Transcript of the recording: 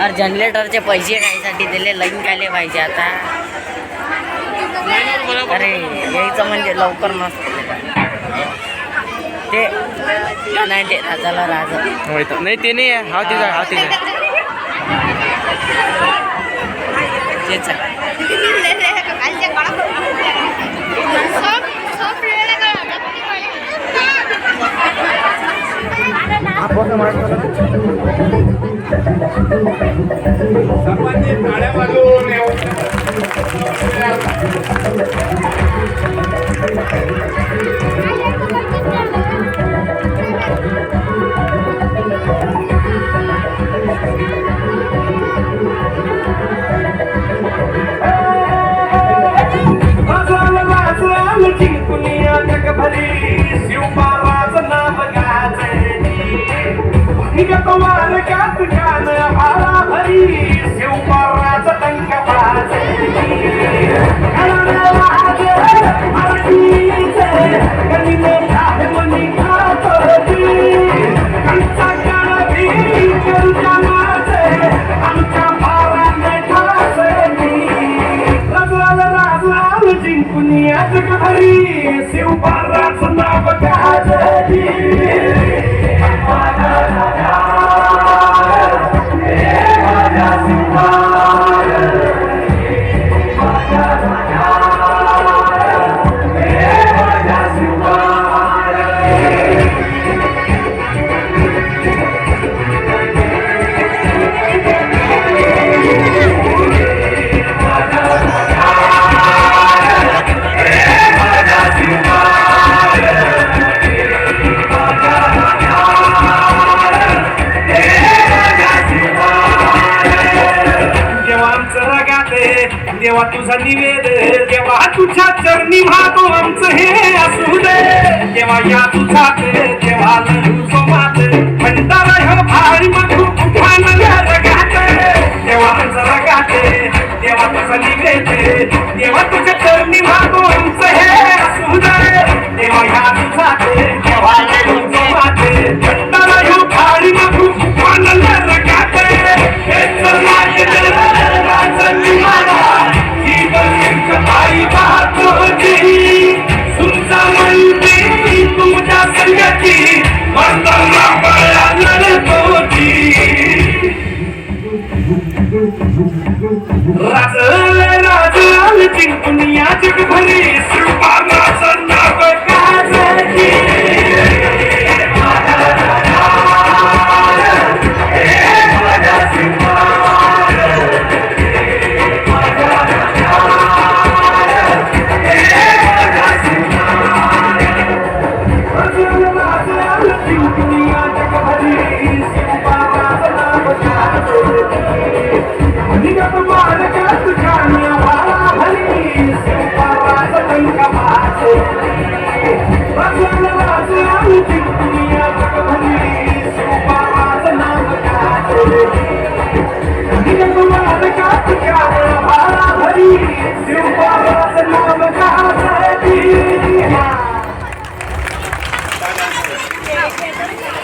अरे जनरेटरचे पैसे कायसाठी दिले लाईन कायले पाहिजे आता. अरे यायचं म्हणजे लवकर नसतं ते का नाही ते राजाला राजा. नाही ते नाही आहे. हा तिचा हा तिचा तेच आहे. Okay. राजवाल जिंकून या जगभरी शिवबाराचं नाव गाजली देवा तुझा निवेद देवा तुझ्या चरणी भातो आमचं हे असू दे. देवा या तुझा देवा सोमात म्हणताना ह्या भारी मधू उठानल्या जगात देवा जगात देवा तुझा निवेद देवा तुझ्या चरणी भातो आमचं हे असू दे. देवा या तुझा देवा Think of the mind,